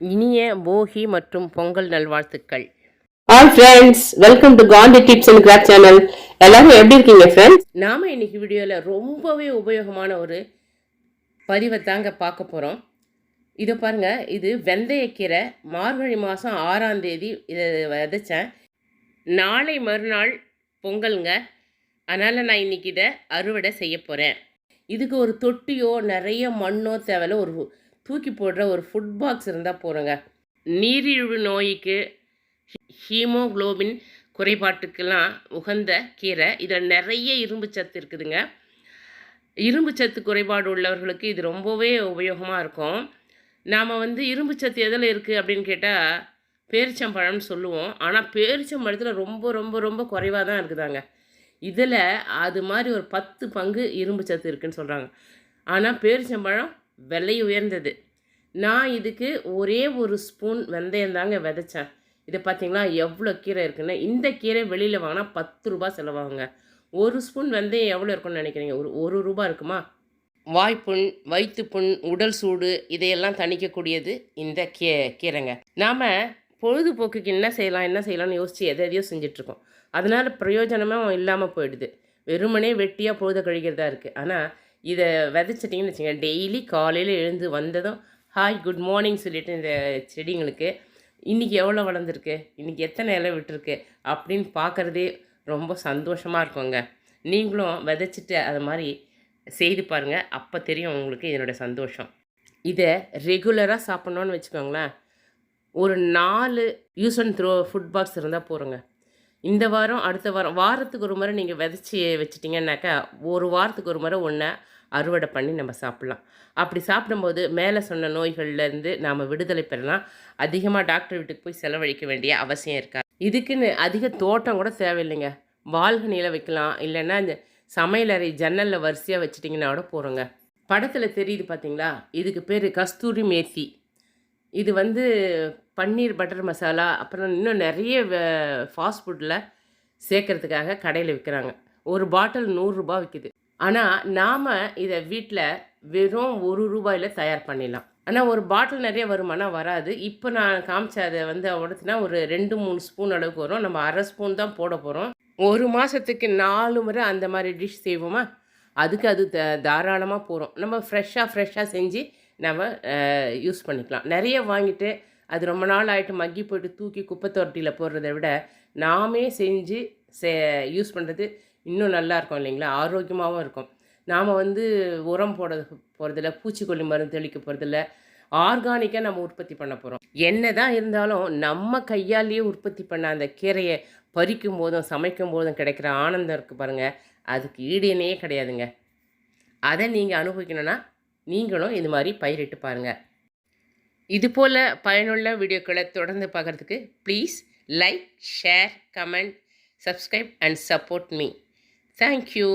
இனிய போகி மற்றும் பொங்கல் நல்வாழ்த்துக்கள். Hi friends welcome to Gandhi tips and craft channel எல்லாரும் எப்படி இருக்கீங்க ஃப்ரெண்ட்ஸ் நாம் இன்னைக்கு வீடியோவில் ரொம்பவே உபயோகமான ஒரு பதிவை தாங்க பார்க்க போகிறோம் இதை பாருங்க இது வெந்தயக்கீரை மார்கழி மாதம் ஆறாம் தேதி இதை விதைச்சேன். நாளை மறுநாள் பொங்கலுங்க. அதனால் நான் இன்னைக்கு இதை அறுவடை செய்ய போகிறேன் இதுக்கு ஒரு தொட்டியோ நிறைய மண்ணோ தேவையில்ல ஒரு தூக்கி போடுற ஒரு ஃபுட் பாக்ஸ் இருந்தால் போகிறோங்க நீரிழிவு நோய்க்கு ஹீமோகுளோபின் குறைபாட்டுக்கெல்லாம் உகந்த கீரை. இதில் நிறைய இரும்பு சத்து இருக்குதுங்க. இரும்பு சத்து குறைபாடு உள்ளவர்களுக்கு இது ரொம்பவே உபயோகமாக இருக்கும். நாம் வந்து இரும்பு சத்து எதில் இருக்குது அப்படின்னு கேட்டால் பேரிச்சம்பழம்னு சொல்லுவோம். ஆனால் பேரிச்சம்பழத்தில் ரொம்ப ரொம்ப ரொம்ப குறைவாக தான் இருக்குதாங்க. இதில் அது மாதிரி ஒரு பத்து பங்கு இரும்பு சத்து இருக்குன்னு சொல்கிறாங்க ஆனால் பேரிச்சம்பழம் விலை உயர்ந்தது. நான் இதுக்கு ஒரே ஒரு ஸ்பூன் வெந்தயம் தாங்க விதைச்சேன். இதை பார்த்தீங்களா எவ்வளோ கீரை இருக்குன்னு. இந்த கீரை வெளியில் வாங்கினா பத்து ரூபா செலவாகுங்க. ஒரு ஸ்பூன் வெந்தயம் எவ்வளோ இருக்கும்னு நினைக்கிறீங்க? ஒரு ஒரு ரூபா இருக்குமா? வாய்ப்புண் வயிற்றுப்புண் உடல் சூடு இதையெல்லாம் தணிக்கக்கூடியது இந்த கீ கீரைங்க. நாம் பொழுதுபோக்குக்கு என்ன செய்யலாம் என்ன செய்யலாம்னு யோசித்து எதை எதையோ செஞ்சிட்ருக்கோம். அதனால் பிரயோஜனமே இல்லாமல் போயிடுது. வெறுமனே வெட்டியாக பொழுத கழிக்கிறதா இருக்குது ஆனால் இதை விதைச்சிட்டிங்கன்னு வச்சுக்கோங்க. டெய்லி காலையில் எழுந்து வந்ததும் ஹாய் குட் மார்னிங் சொல்லிட்டு இந்த செடிங்களுக்கு. இன்றைக்கி எவ்வளோ வளர்ந்துருக்கு? இன்றைக்கி எத்தனை இலை விட்டுருக்கு? அப்படின்னு பார்க்குறதே ரொம்ப சந்தோஷமாக இருக்குங்க. நீங்களும் விதைச்சிட்டு அது மாதிரி செய்து பாருங்கள் அப்போ தெரியும் உங்களுக்கு இதனுடைய சந்தோஷம். இதை ரெகுலராக சாப்பிட்ணுன்னு வச்சுக்கோங்களேன். ஒரு நாலு use and throw food box இருந்தால் போகிறோங்க இந்த வாரம் அடுத்த வாரம் வாரத்துக்கு ஒரு முறை நீங்கள் விதைச்சி வச்சிட்டிங்கன்னாக்கா ஒரு வாரத்துக்கு ஒரு முறை ஒன்றை அறுவடை பண்ணி நம்ம சாப்பிட்லாம். அப்படி சாப்பிடும்போது மேலே சொன்ன நோய்கள்லேருந்து நாம் விடுதலை பெறலாம். அதிகமாக டாக்டர் வீட்டுக்கு போய் செலவழிக்க வேண்டிய அவசியம் இருக்காது. இதுக்குன்னு அதிக தோட்டம் கூட தேவையில்லைங்க. பால்கனியில் வைக்கலாம். இல்லைன்னா இந்த சமையலறை ஜன்னலில் வரிசையாக வச்சிட்டிங்கன்னா கூட போகிறோங்க படத்தில் தெரியுது பார்த்தீங்களா இதுக்கு பேர் கஸ்தூரி மேத்தி. இது வந்து பன்னீர் பட்டர் மசாலா அப்புறம் இன்னும் நிறைய ஃபாஸ்ட் ஃபுட்டில் சேர்க்கறதுக்காக கடையில் விற்கிறாங்க ஒரு பாட்டில் நூறுரூபா விற்கிது ஆனால் நாம் இதை வீட்டில் வெறும் ஒரு ரூபாயில் தயார் பண்ணிடலாம். ஆனால் ஒரு பாட்டில் நிறைய வருமானா வராது. இப்போ நான் காமிச்ச அதை வந்து உடத்துனா ஒரு ரெண்டு மூணு ஸ்பூன் அளவுக்கு வரும். நம்ம அரை ஸ்பூன் தான் போட போகிறோம் ஒரு மாதத்துக்கு நாலு முறை அந்த மாதிரி டிஷ் செய்வோமா? அதுக்கு அது த தாராளமாக போகிறோம் நம்ம ஃப்ரெஷ்ஷாக ஃப்ரெஷ்ஷாக செஞ்சு நம்ம யூஸ் பண்ணிக்கலாம். நிறைய வாங்கிட்டு அது ரொம்ப நாள் ஆகிட்டு மக்கி போயிட்டு தூக்கி குப்பை தொட்டியில் போடுறத விட நாமே செஞ்சு சே யூஸ் பண்ணுறது இன்னும் நல்லாயிருக்கும் இல்லைங்களா? ஆரோக்கியமாகவும் இருக்கும். நாம் வந்து உரம் போட போகிறதில்ல பூச்சிக்கொல்லி மருந்து தெளிக்க போகிறதில்ல ஆர்கானிக்காக நம்ம உற்பத்தி பண்ண போகிறோம் என்ன தான் இருந்தாலும் நம்ம கையாலேயே உற்பத்தி பண்ண அந்த கீரையை பறிக்கும் போதும் சமைக்கும் போதும் கிடைக்கிற ஆனந்தம் இருக்குது பாருங்கள் அதுக்கு ஈடு இணையே கிடையாதுங்க. அதை நீங்கள் அனுபவிக்கணும்னா நீங்களும் இது மாதிரி பயிரிட்டு பாருங்கள் இதுபோல் பயனுள்ள வீடியோக்களை தொடர்ந்து பார்க்குறதுக்கு please like share comment subscribe and support me thank you